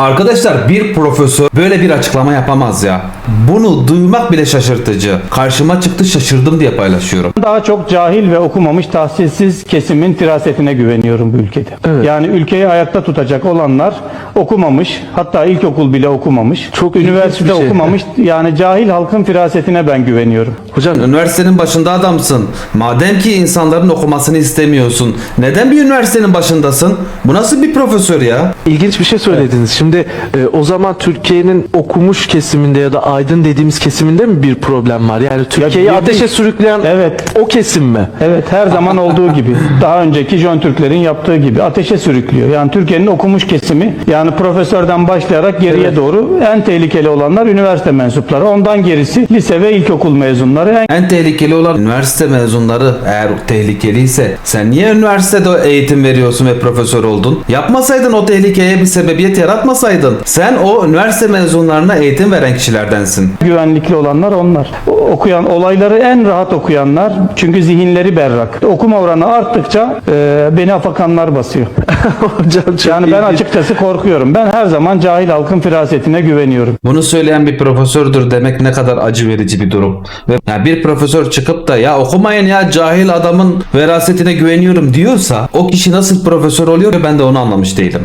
Arkadaşlar bir profesör böyle bir açıklama yapamaz ya. Bunu duymak bile şaşırtıcı. Karşıma çıktı şaşırdım diye paylaşıyorum. Daha çok cahil ve okumamış tahsilsiz kesimin firasetine güveniyorum bu ülkede. Evet. Yani ülkeyi ayakta tutacak olanlar okumamış, hatta ilkokul bile okumamış, Çok üniversite şey. okumamış. Yani cahil halkın firasetine ben güveniyorum. Hocam Üniversitenin başında adamsın. Madem ki insanların okumasını istemiyorsun. Neden bir üniversitenin başındasın? Bu nasıl bir profesör ya? ilginç bir şey söylediniz. Şimdi e, o zaman Türkiye'nin okumuş kesiminde ya da aydın dediğimiz kesiminde mi bir problem var? Yani Türkiye'yi bir- ateşe sürükleyen Evet. o kesim mi? Evet her zaman olduğu gibi. Daha önceki Jön Türklerin yaptığı gibi ateşe sürüklüyor. Yani Türkiye'nin okumuş kesimi yani profesörden başlayarak geriye Evet. doğru en tehlikeli olanlar üniversite mensupları. Ondan gerisi lise ve ilkokul mezunları. En En tehlikeli olan üniversite mezunları eğer tehlikeliyse sen niye üniversitede eğitim veriyorsun ve profesör oldun? Yapmasaydın o tehlikeye bir sebebiyet yaratmasaydın. Sen o üniversite mezunlarına eğitim veren kişilerdensin. Güvenlikli olanlar onlar. Okuyan olayları en rahat okuyanlar çünkü zihinleri berrak. Okuma oranı arttıkça e, beni afakanlar basıyor. Hocam çok Yani ben ilginç. açıkçası korkuyorum. Ben her zaman cahil halkın firasetine güveniyorum. Bunu söyleyen bir profesördür demek ne kadar acı verici bir durum. Ve ya bir profesör çıkıp da ya okumayın ya cahil adamın verasetine güveniyorum diyorsa o kişi nasıl profesör oluyor ben de onu anlamış değilim.